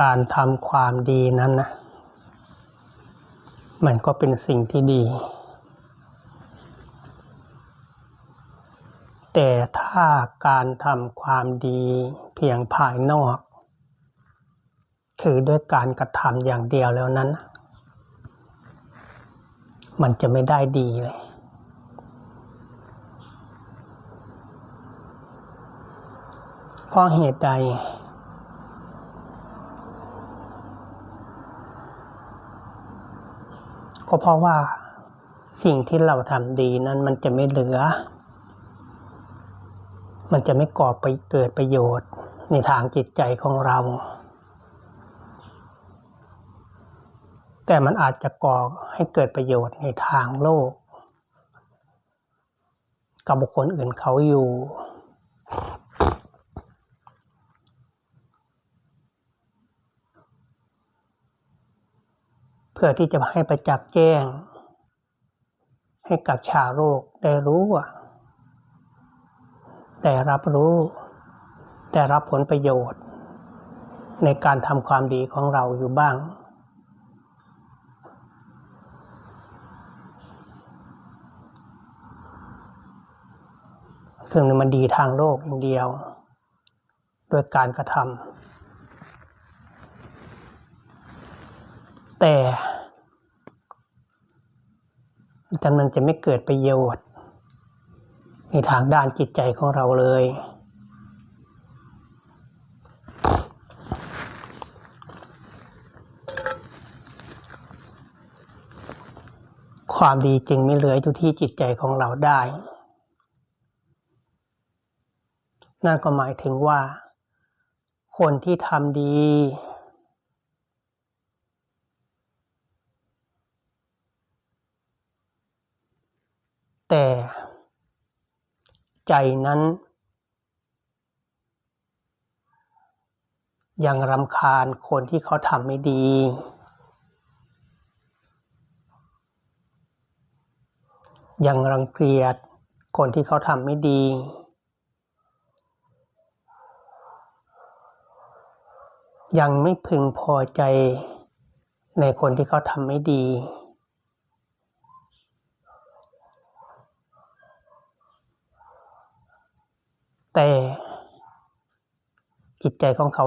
การทำความดีนั้นนะ มันก็เป็นสิ่งที่ดี แต่ถ้าการทำความดีเพียงภายนอก คือด้วยการกระทำอย่างเดียวแล้วนั้น มันจะไม่ได้ดีเลยเพราะเหตุใด ก็เพราะว่าสิ่งที่เราทำดีนั้นมันจะไม่เหลือ มันจะไม่ก่อไปเกิดประโยชน์ในทางจิตใจของเรา แต่มันอาจจะก่อให้เกิดประโยชน์ในทางโลก กับบุคคลอื่นเขาอยู่ เพื่อที่จะให้ประจักษ์แจ้ง ให้กับชาวโลกได้รู้ว่าได้รับรู้ได้รับผลประโยชน์ ในการทำความดีของเราอยู่บ้าง ซึ่งมันดีทางโลกอย่างเดียว โดยการกระทำแต่ แต่มันจะไม่เกิดประโยชน์ ในทางด้านจิตใจของเราเลย ความดีจึงไม่เหลืออยู่ที่จิตใจของเราได้ นั่นก็หมายถึงว่า คนที่ทำดี แต่ ใจนั้น ยังรำคาญคนที่เขาทำไม่ดี ยังรังเกียจคนที่เขาทำไม่ดี ยังไม่พึงพอใจในคนที่เขาทำไม่ดี แต่จิตใจของเขา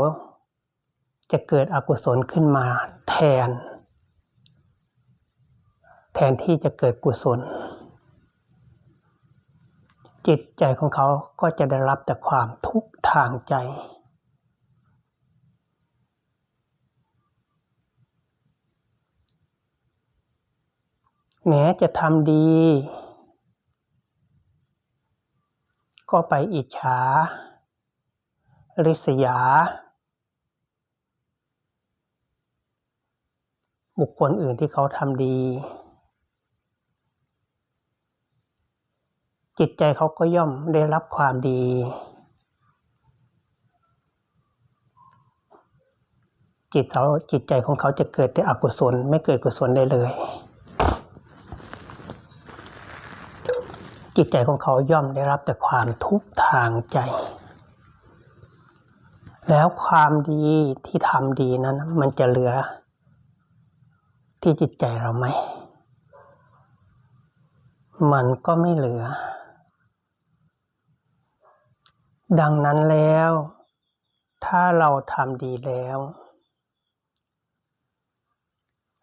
จะเกิดอกุศลขึ้นมาแทน แทนที่จะเกิดกุศล จิตใจของเขาก็จะได้รับแต่ความทุกข์ทางใจ แม้จะทำดี ก็ไปอิจฉา ริษยา บุคคลอื่นที่เขาทำดี จิตใจเขาก็ย่อมได้รับความดี จิตเขาจิตใจของเขาจะเกิดแต่อกุศลไม่เกิดกุศลได้เลย จิตใจของเขาย่อมได้รับแต่ความทุกข์ทางใจ แล้วความดีที่ทำดีนั้น มันจะเหลือ ที่จิตใจเราไหม มันก็ไม่เหลือ ดังนั้นแล้ว ถ้าเราทำดีแล้ว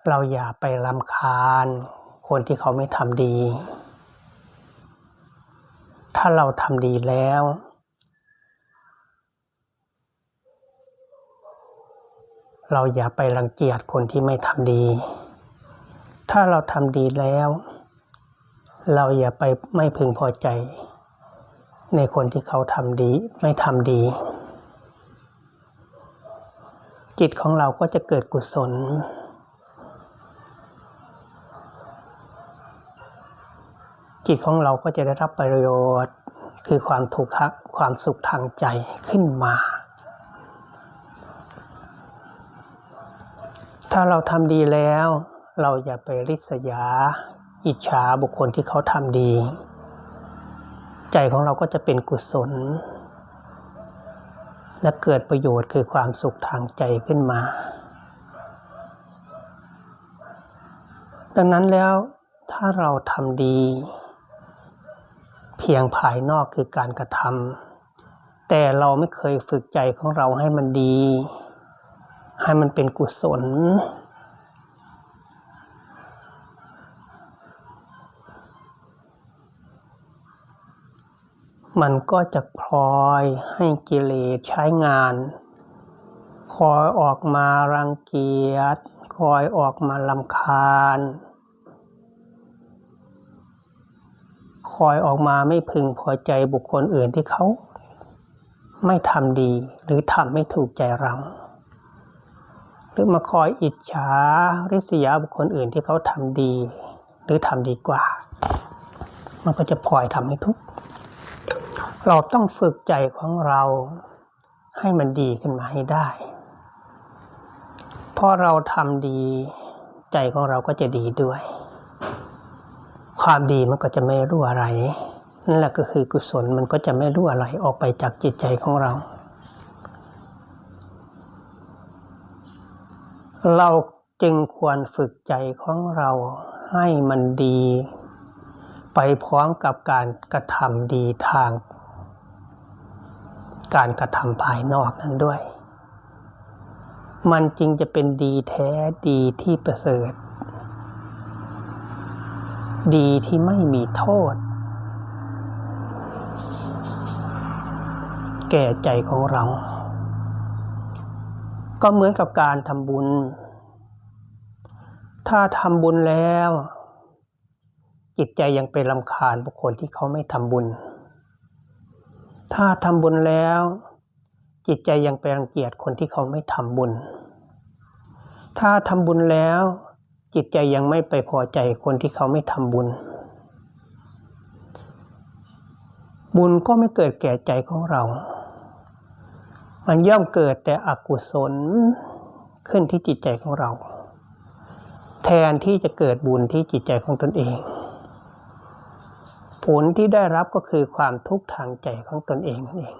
เราอย่าไปรำคาญคนที่เขาไม่ทำดี ถ้าเราทำดีแล้ว เราอย่าไปรังเกียจคนที่ไม่ทำดี ถ้าเราทำดีแล้ว เราอย่าไปไม่พึงพอใจ ในคนที่เขาทำดีไม่ทำดี จิตของเราก็จะเกิดกุศล จิตของเราก็จะได้รับประโยชน์ คือความถูกทักความสุขทางใจขึ้นมา ถ้าเราทำดีแล้ว เราอย่าไปริษยา อิจฉาบุคคลที่เขาทำดี ใจของเราก็จะเป็นกุศล และเกิดประโยชน์คือความสุขทางใจขึ้นมา ดังนั้นแล้วถ้าเราทำดี เพียงภายนอกคือการกระทำแต่เราไม่เคยฝึกใจของเราให้มันดี ให้มันเป็นกุศล มันก็จะพลอยให้กิเลสใช้งานคอยออกมารังเกียจ คอยออกมาลำคาญ คอยออกมาไม่พึงพอใจบุคคลอื่นที่เขา ไม่ทำดีหรือทำไม่ถูกใจเรา หรือมาคอยอิจฉาริษยาบุคคลอื่นที่เขาทำดี หรือทำดีกว่า มันก็จะพลอยทำให้ทุกข์เราต้องฝึกใจของเราให้มันดีขึ้นมาให้ได้ พอเราทำดีใจของเราก็จะดีด้วย ความดีมันก็จะไม่รั่วไหลนั่นแหละก็คือกุศลมันก็จะไม่รั่วไหลออกไปจากจิตใจของเรา เราจึงควรฝึกใจของเราให้มันดี ไปพร้อมกับการกระทำดีทาง การกระทำภายนอกนั้นด้วย มันจริงจะเป็นดีแท้ดีที่ประเสริฐ ดีที่ไม่มีโทษ แก่ใจของเรา ก็เหมือนกับการทำบุญ ถ้าทำบุญแล้ว จิตใจยังไปรำคาญบุคคลที่เขาไม่ทำบุญ ถ้าทำบุญแล้ว จิตใจยังไปรังเกียจคนที่เขาไม่ทำบุญ ถ้าทำบุญแล้ว จิตใจยังไม่ไปพอใจคนที่เขาไม่ทำบุญ บุญก็ไม่เกิดแก่ใจของเรา มันย่อมเกิดแต่อกุศลขึ้นที่จิตใจของเรา แทนที่จะเกิดบุญที่จิตใจของตนเอง ผลที่ได้รับก็คือความทุกข์ทางใจของตนเองนั่นเอง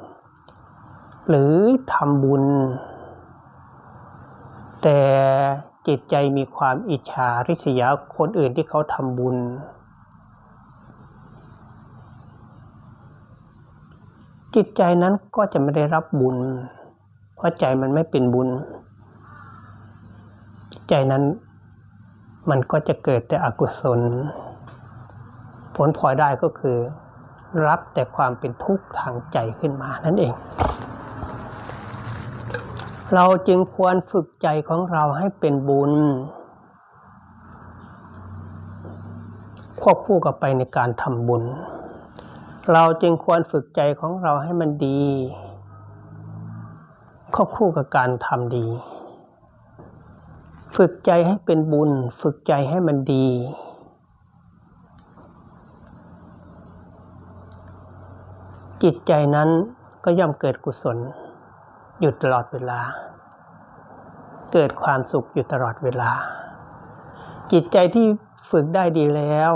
หรือทำบุญ แต่ จิตใจมีความอิจฉาริษยาคนอื่นที่เขาทำบุญ จิตใจนั้นก็จะไม่ได้รับบุญ เพราะใจมันไม่เป็นบุญ จิตใจนั้นมันก็จะเกิดแต่อกุศล ผลพลอยได้ก็คือ รับแต่ความเป็นทุกข์ทางใจขึ้นมานั่นเอง เราจึงควรฝึกใจของเราให้เป็นบุญ ควบคู่กับไปในการทำบุญ เราจึงควรฝึกใจของเราให้มันดี ควบคู่กับการทำดี ฝึกใจให้เป็นบุญ ฝึกใจให้มันดี จิตใจนั้นก็ย่อมเกิดกุศล อยู่ตลอดเวลา เกิดความสุขอยู่ตลอดเวลา จิตใจที่ฝึกได้ดีแล้ว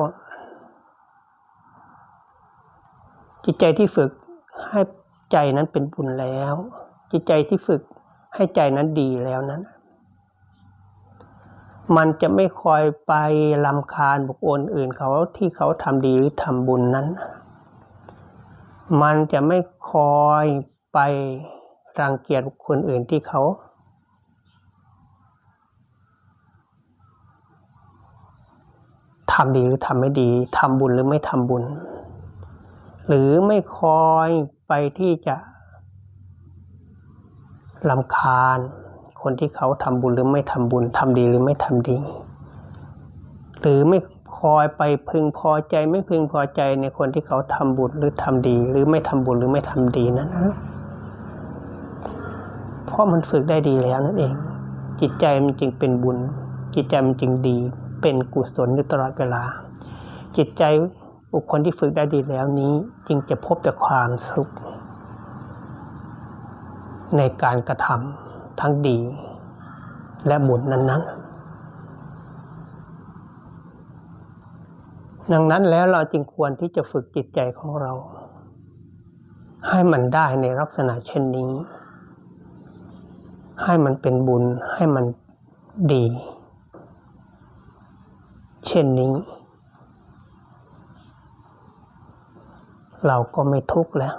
จิตใจที่ฝึกให้ใจนั้นเป็นบุญแล้ว จิตใจที่ฝึกให้ใจนั้นดีแล้วนั้น มันจะไม่คอยไปลำคาญบุคคลอื่นเขาที่เขาทำดีหรือทำบุญนั้น มันจะไม่คอยไป รังเกียจบุคคลอื่นที่เขา ทำดีหรือทำไม่ดี ทำบุญหรือไม่ทำบุญ หรือไม่คอยไปที่จะลำคาญ คนที่เขาทำบุญหรือไม่ทำบุญ ทำดีหรือไม่ทำดี หรือไม่คอยไปพึงพอใจไม่พึงพอใจในคนที่เขาทำบุญหรือทำดี หรือไม่ทำบุญหรือไม่ทำดีนั้นนะ เพราะมันฝึกได้ดีแล้วนั่นเอง จิตใจมันจึงเป็นบุญ จิตใจมันจึงดี เป็นกุศลอยู่ตลอดเวลา จิตใจบุคคลที่ฝึกได้ดีแล้วนี้ จึงจะพบแต่ความสุข ในการกระทำทั้งดี และบุญนั้นๆดังนั้นแล้วเราจึงควรที่จะฝึกจิตใจของเรา ให้มันได้ในลักษณะเช่นนี้ ให้มันเป็นบุญให้มันดี เช่นนี้ เราก็ไม่ทุกข์แล้ว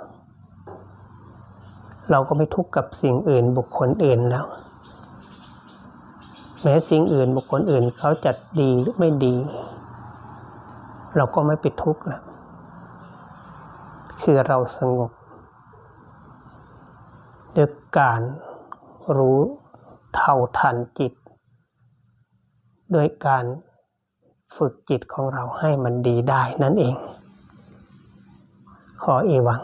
เราก็ไม่ทุกข์กับสิ่งอื่นบุคคลอื่นแล้ว แม้สิ่งอื่นบุคคลอื่นเขาจัดดีหรือไม่ดี เราก็ไม่ไปทุกข์แล้วคือเราสงบด้วยการ รู้เท่าทันจิต ด้วยการฝึกจิตของเราให้มันดีได้นั่นเอง ขอเอวัง